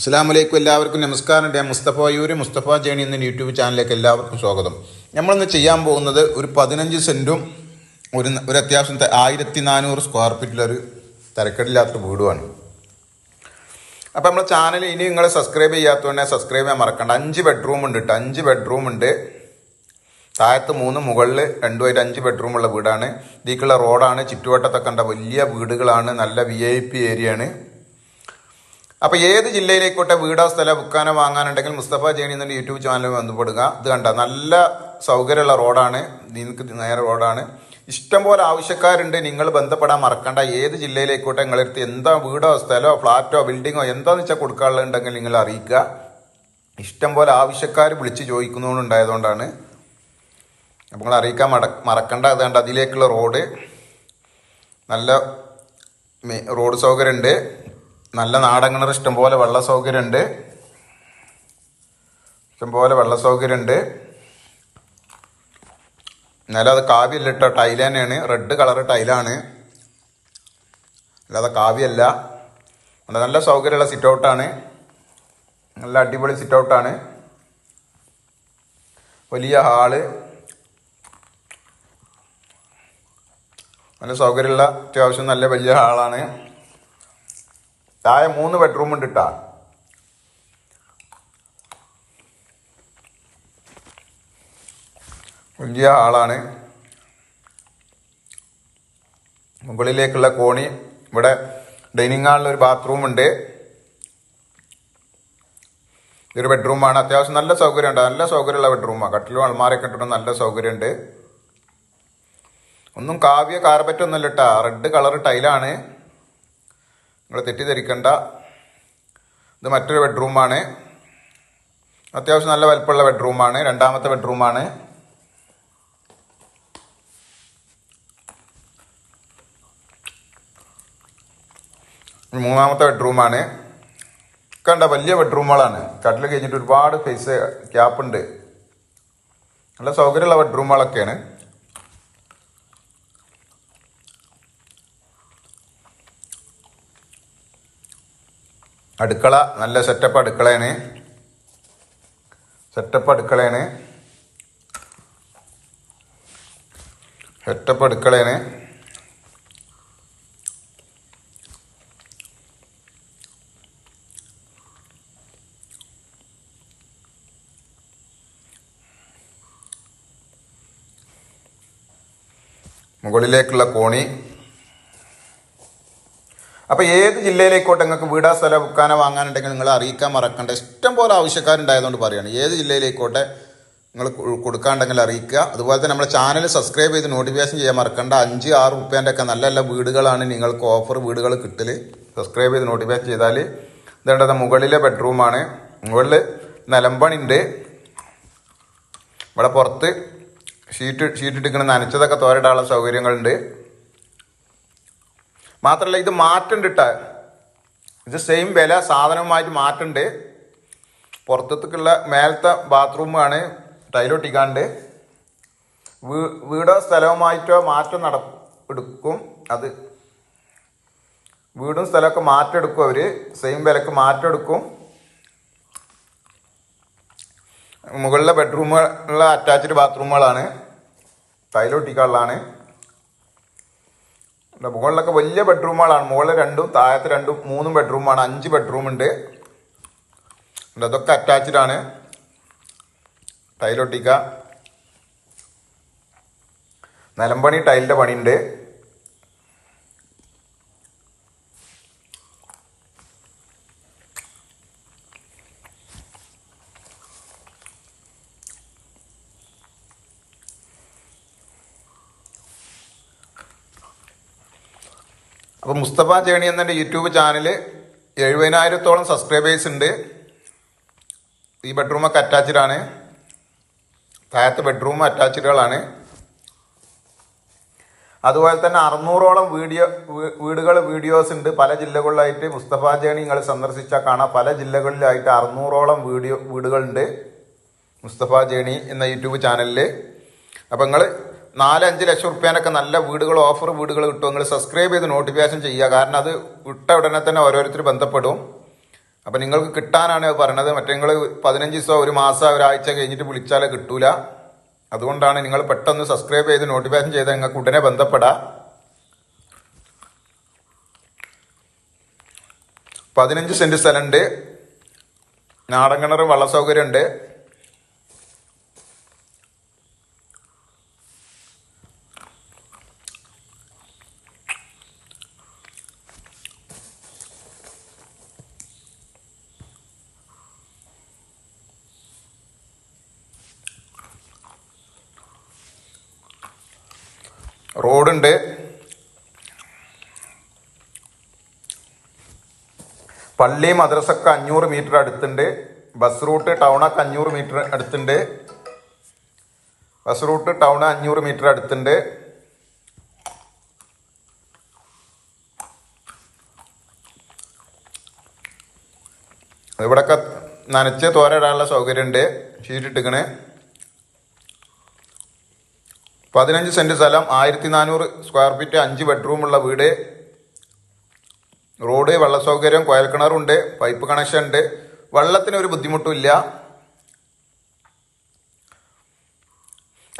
അസ്സാം വലൈക്കും എല്ലാവർക്കും നമസ്കാരം. ഞാൻ മുസ്തഫ യൂര് മുസ്തഫ ജേണി എന്ന യൂട്യൂബ് ചാനലിലേക്ക് എല്ലാവർക്കും സ്വാഗതം. നമ്മളിന്ന് ചെയ്യാൻ പോകുന്നത് ഒരു പതിനഞ്ച് സെന്റും ഒരു ഒരു അത്യാവശ്യം ആയിരത്തി നാനൂറ് സ്ക്വയർ ഫീറ്റിലൊരു തിരക്കേടില്ലാത്തൊരു വീടുമാണ്. അപ്പോൾ നമ്മുടെ ചാനൽ ഇനി നിങ്ങൾ സബ്സ്ക്രൈബ് ചെയ്യാത്തതുകൊണ്ട് സബ്സ്ക്രൈബ് ചെയ്യാൻ മറക്കണ്ട. അഞ്ച് ബെഡ്റൂം ഉണ്ട് കേട്ടോ അഞ്ച് ബെഡ്റൂം ഉണ്ട്. താഴത്ത് മൂന്ന് മുകളിൽ രണ്ടുമായിട്ട് അഞ്ച് ബെഡ്റൂം ഉള്ള വീടാണ്. ഇതിലേക്കുള്ള റോഡാണ് ചുറ്റുവട്ടത്തൊക്കെ കണ്ട വലിയ വീടുകളാണ്. നല്ല വി ഐ പി ഏരിയ ആണ് അപ്പൊ ഏത് ജില്ലയിലേക്കോട്ടെ വീടോ സ്ഥലം ബുക്കാനോ വാങ്ങാനുണ്ടെങ്കിൽ മുസ്തഫ ജേണി എന്ന യൂട്യൂബ് ചാനൽ ബന്ധപ്പെടുക. ഇത് കണ്ട നല്ല സൗകര്യമുള്ള റോഡാണ്. നിങ്ങൾക്ക് നേരെ റോഡാണ്. ഇഷ്ടംപോലെ ആവശ്യക്കാരുണ്ട്. നിങ്ങൾ ബന്ധപ്പെടാൻ മറക്കണ്ട. ഏത് ജില്ലയിലേക്കോട്ടെ നിങ്ങളെടുത്ത് എന്താ വീടോ സ്ഥലമോ ഫ്ലാറ്റോ ബിൽഡിങ്ങോ എന്താണെന്ന് വെച്ചാൽ കൊടുക്കാനുള്ളതുണ്ടെങ്കിൽ നിങ്ങൾ അറിയിക്കുക. ഇഷ്ടംപോലെ ആവശ്യക്കാർ വിളിച്ച് ചോദിക്കുന്നതുകൊണ്ടുണ്ടായതുകൊണ്ടാണ് അപ്പോൾ നിങ്ങൾ അറിയിക്കാൻ മട മറക്കണ്ട. അതുകൊണ്ട് അതിലേക്കുള്ള റോഡ്. നല്ല റോഡ് സൗകര്യമുണ്ട്. നല്ല നാടൻ കിണർ ഇഷ്ടംപോലെ വെള്ള സൗകര്യമുണ്ട് ഇഷ്ടംപോലെ വെള്ള സൗകര്യമുണ്ട് എന്നാലും അത് കാവ്യല്ല കേട്ടോ ടൈൽ തന്നെയാണ്. റെഡ് കളർ ടൈലാണ്. അല്ലാതെ കാവ്യല്ല. നല്ല സൗകര്യമുള്ള സിറ്റ് ഔട്ടാണ് നല്ല അടിപൊളി സിറ്റ് ഔട്ടാണ് വലിയ ഹാൾ. നല്ല സൗകര്യമുള്ള അത്യാവശ്യം നല്ല വലിയ ഹാളാണ്. താഴെ മൂന്ന് ബെഡ്റൂം ഉണ്ട് കേട്ടാ വലിയ ആളാണ്. മുകളിലേക്കുള്ള കോണി ഇവിടെ ഡൈനിങ് ഹാളിൽ ഒരു ബാത്റൂം ഉണ്ട്. ഇതൊരു ബെഡ്റൂമാണ് അത്യാവശ്യം നല്ല സൗകര്യമുണ്ട് നല്ല സൗകര്യമുള്ള ബെഡ്റൂമാണ് കട്ടിലും അൾമാരൊക്കെ ഇട്ടിട്ട് നല്ല സൗകര്യമുണ്ട്. ഒന്നും കാവ്യ കാർപ്പറ്റ് ഒന്നുമല്ല റെഡ് കളർ ടൈലാണ് നിങ്ങൾ തെറ്റിദ്ധരിക്കണ്ട. ഇത് മറ്റൊരു ബെഡ്റൂമാണ് അത്യാവശ്യം നല്ല വലുപ്പമുള്ള ബെഡ്റൂമാണ് രണ്ടാമത്തെ ബെഡ്റൂമാണ് മൂന്നാമത്തെ ബെഡ്റൂമാണ് കണ്ട? വലിയ ബെഡ്റൂമുകളാണ് കട്ടിൽ കഴിഞ്ഞിട്ട് ഒരുപാട് ഫേസ് ക്യാപ്പുണ്ട് നല്ല സൗകര്യമുള്ള ബെഡ്റൂമുകളൊക്കെയാണ് അടുക്കള നല്ല സെറ്റപ്പ് അടുക്കളയാണ്. സെറ്റപ്പ് അടുക്കളയാണ്. സെറ്റപ്പ് അടുക്കളയാണ്. മുകളിലേക്കുള്ള കോണി. അപ്പോൾ ഏത് ജില്ലയിലേക്കോട്ടെ നിങ്ങൾക്ക് വീടാ സ്ഥലം വിൽക്കാനോ വാങ്ങാനുണ്ടെങ്കിൽ നിങ്ങൾ അറിയിക്കാൻ മറക്കണ്ട. ഇഷ്ടം പോലെ ആവശ്യക്കാരുണ്ടായതുകൊണ്ട് പറയുകയാണ് ഏത് ജില്ലയിലേക്കോട്ടെ നിങ്ങൾ കൊടുക്കാണ്ടെങ്കിൽ അറിയിക്കുക. അതുപോലെ തന്നെ നമ്മുടെ ചാനൽ സബ്സ്ക്രൈബ് ചെയ്ത് നോട്ടിഫിക്കേഷൻ ചെയ്യാൻ മറക്കണ്ട. അഞ്ച് ആറ് റുപ്യേന്റെ ഒക്കെ നല്ല നല്ല വീടുകളാണ് നിങ്ങൾക്ക് ഓഫർ വീടുകൾ കിട്ടൽ സബ്സ്ക്രൈബ് ചെയ്ത് നോട്ടിഫിക്കേഷൻ ചെയ്താൽ ഇതേണ്ടത് മുകളിലെ ബെഡ്റൂമാണ് മുകളിൽ നിലമ്പണിണ്ട്. ഇവിടെ പുറത്ത് ഷീറ്റ് ഷീറ്റ് ഇട്ടിങ്ങനെ നനച്ചതൊക്കെ തോരിടാനുള്ള സൗകര്യങ്ങളുണ്ട്. മാത്രമല്ല ഇത് മാറ്റണ്ടിട്ട ഇത് സെയിം വില സാധനവുമായിട്ട് മാറ്റണ്ട്. പുറത്തേക്കുള്ള മേലത്തെ ബാത്റൂമാണ് ടൈലൊട്ടിക്കാണ്ട് വീ വീടോ സ്ഥലവുമായിട്ടോ മാറ്റം നട എടുക്കും അത്. വീടും സ്ഥലമൊക്കെ മാറ്റം എടുക്കും അവർ സെയിം വിലക്ക് മാറ്റം എടുക്കും മുകളിലെ ബെഡ്റൂമുള്ള അറ്റാച്ച്ഡ് ബാത്റൂമുകളാണ് ടൈലൊട്ടിക്കാനുള്ളതാണ് മുകളിലൊക്കെ വലിയ ബെഡ്റൂമുകളാണ് മുകളിൽ രണ്ടും താഴത്ത് രണ്ടും മൂന്നും ബെഡ്റൂമാണ് അഞ്ച് ബെഡ്റൂം ഉണ്ട്, അതൊക്കെ അറ്റാച്ച്ഡ് ആണ്. ടൈലൊട്ടിക്ക നിലമ്പണി ടൈലിന്റെ പണിയുണ്ട്. അപ്പോൾ മുസ്തഫ ജേണി എന്നെ യൂട്യൂബ് ചാനൽ എഴുപതിനായിരത്തോളം സബ്സ്ക്രൈബേഴ്സ് ഉണ്ട്. ഈ ബെഡ്റൂമൊക്കെ അറ്റാച്ച്ഡ് ആണ്. താഴത്തെ ബെഡ്റൂം അറ്റാച്ച്ഡുകളാണ് അതുപോലെ തന്നെ അറുന്നൂറോളം വീഡിയോ വീടുകൾ വീഡിയോസ് ഉണ്ട്. പല ജില്ലകളിലായിട്ട് മുസ്തഫ ജേണി നിങ്ങൾ സന്ദർശിച്ചാൽ കാണാം. പല ജില്ലകളിലായിട്ട് അറുന്നൂറോളം വീഡിയോ വീടുകളുണ്ട് മുസ്തഫ ജേണി എന്ന യൂട്യൂബ് ചാനലിൽ അപ്പോൾ നിങ്ങൾ നാല് അഞ്ച് ലക്ഷം റുപ്യാനൊക്കെ നല്ല വീടുകൾ ഓഫർ വീടുകൾ കിട്ടും. നിങ്ങൾ സബ്സ്ക്രൈബ് ചെയ്ത് നോട്ടിഫിക്കേഷൻ ചെയ്യുക. കാരണം അത് വിട്ട ഉടനെ തന്നെ ഓരോരുത്തർ ബന്ധപ്പെടും. അപ്പം നിങ്ങൾക്ക് കിട്ടാനാണ് അത് പറയണത്. മറ്റേ നിങ്ങൾ പതിനഞ്ച് ദിവസം ഒരു മാസം ഒരാഴ്ച കഴിഞ്ഞിട്ട് വിളിച്ചാൽ കിട്ടൂല. അതുകൊണ്ടാണ് നിങ്ങൾ പെട്ടെന്ന് സബ്സ്ക്രൈബ് ചെയ്ത് നോട്ടിഫിക്കേഷൻ ചെയ്താൽ നിങ്ങൾക്ക് ഉടനെ ബന്ധപ്പെടാം. പതിനഞ്ച് സെന്റ് സ്ഥലമുണ്ട് നാടൻ കിണർ വള്ള സൗകര്യമുണ്ട് റോഡുണ്ട് പള്ളി മദ്രസൊക്കെ അഞ്ഞൂറ് മീറ്റർ അടുത്തുണ്ട്. ബസ് റൂട്ട് ടൗണൊക്കെ അഞ്ഞൂറ് മീറ്റർ അടുത്തുണ്ട്. ബസ് റൂട്ട് ടൗൺ അഞ്ഞൂറ് മീറ്റർ അടുത്തുണ്ട്. ഇവിടെയൊക്കെ നനച്ച് തോരയിടാനുള്ള സൗകര്യമുണ്ട്. ഷീറ്റിട്ടിക്കണേ പതിനഞ്ച് സെന്റ് സ്ഥലം ആയിരത്തി നാനൂറ് സ്ക്വയർ ഫീറ്റ് അഞ്ച് ബെഡ്റൂമുള്ള വീട്. റോഡ് വെള്ള സൗകര്യം കുഴൽക്കിണറുണ്ട് പൈപ്പ് കണക്ഷൻ ഉണ്ട്. വെള്ളത്തിന് ഒരു ബുദ്ധിമുട്ടുമില്ല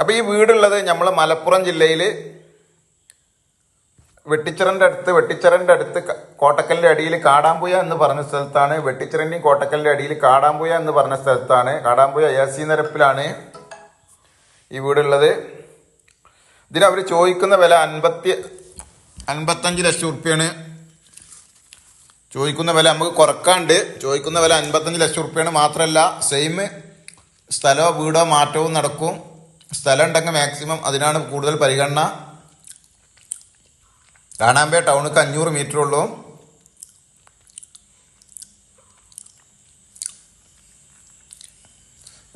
അപ്പോൾ ഈ വീടുള്ളത് നമ്മൾ മലപ്പുറം ജില്ലയിൽ വെട്ടിച്ചിറന്റെ അടുത്ത് വെട്ടിച്ചിറന്റെ അടുത്ത് കോട്ടക്കലിന്റെ അടിയിൽ കാടാമ്പുയ എന്ന് പറഞ്ഞ സ്ഥലത്താണ്. വെട്ടിച്ചിറന്റെയും കോട്ടക്കലിന്റെ അടിയിൽ കാടാമ്പുയ എന്ന് പറഞ്ഞ സ്ഥലത്താണ്. കാടാമ്പുയ എ സി നിരപ്പിലാണ് ഈ വീടുള്ളത്. ഇതിന് അവർ ചോദിക്കുന്ന വില അൻപത്തി അൻപത്തഞ്ച് ലക്ഷം ഉറുപ്പ്യാണ്. ചോദിക്കുന്ന വില നമുക്ക് കുറക്കാണ്ട് ചോദിക്കുന്ന വില അൻപത്തഞ്ച് ലക്ഷം ഉറുപ്പ്യാണ് മാത്രമല്ല സെയിം സ്ഥലമോ വീടോ മാറ്റവും നടക്കും. സ്ഥലം ഉണ്ടെങ്കിൽ മാക്സിമം അതിനാണ് കൂടുതൽ പരിഗണന. കാണാമ്പേ ടൗണിക്ക് അഞ്ഞൂറ് മീറ്റർ ഉള്ളൂ.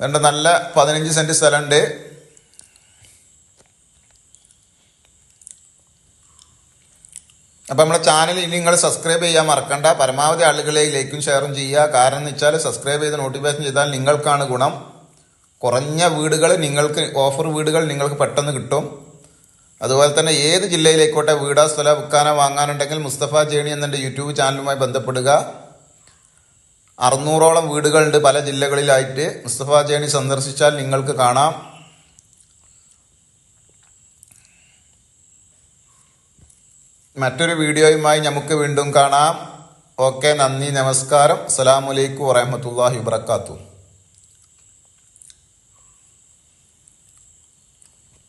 വേണ്ട നല്ല പതിനഞ്ച് സെന്റ് സ്ഥലമുണ്ട്. അപ്പം നമ്മുടെ ചാനൽ ഇനി നിങ്ങൾ സബ്സ്ക്രൈബ് ചെയ്യാൻ മറക്കണ്ട. പരമാവധി ആളുകളെ ലൈക്കും ഷെയറും ചെയ്യുക. കാരണം എന്ന് വെച്ചാൽ സബ്സ്ക്രൈബ് ചെയ്ത് നോട്ടിഫിക്കേഷൻ ചെയ്താൽ നിങ്ങൾക്കാണ് ഗുണം. കുറഞ്ഞ വീടുകൾ നിങ്ങൾക്ക് ഓഫർ വീടുകൾ നിങ്ങൾക്ക് പെട്ടെന്ന് കിട്ടും. അതുപോലെ തന്നെ ഏത് ജില്ലയിലേക്കോട്ടെ വീടോ സ്ഥലം വിൽക്കാനോ വാങ്ങാനുണ്ടെങ്കിൽ മുസ്തഫ ജേണി എന്നെ യൂട്യൂബ് ചാനലുമായി ബന്ധപ്പെടുക. അറുന്നൂറോളം വീടുകളുണ്ട് പല ജില്ലകളിലായിട്ട്. മുസ്തഫ ജേണി സന്ദർശിച്ചാൽ നിങ്ങൾക്ക് കാണാം. മറ്റൊരു വീഡിയോയുമായി നമുക്ക് വീണ്ടും കാണാം. ഓക്കെ നന്ദി നമസ്കാരം. അസ്സലാമലൈക്കും വറഹമത്തല്ലാഹി വാത്തു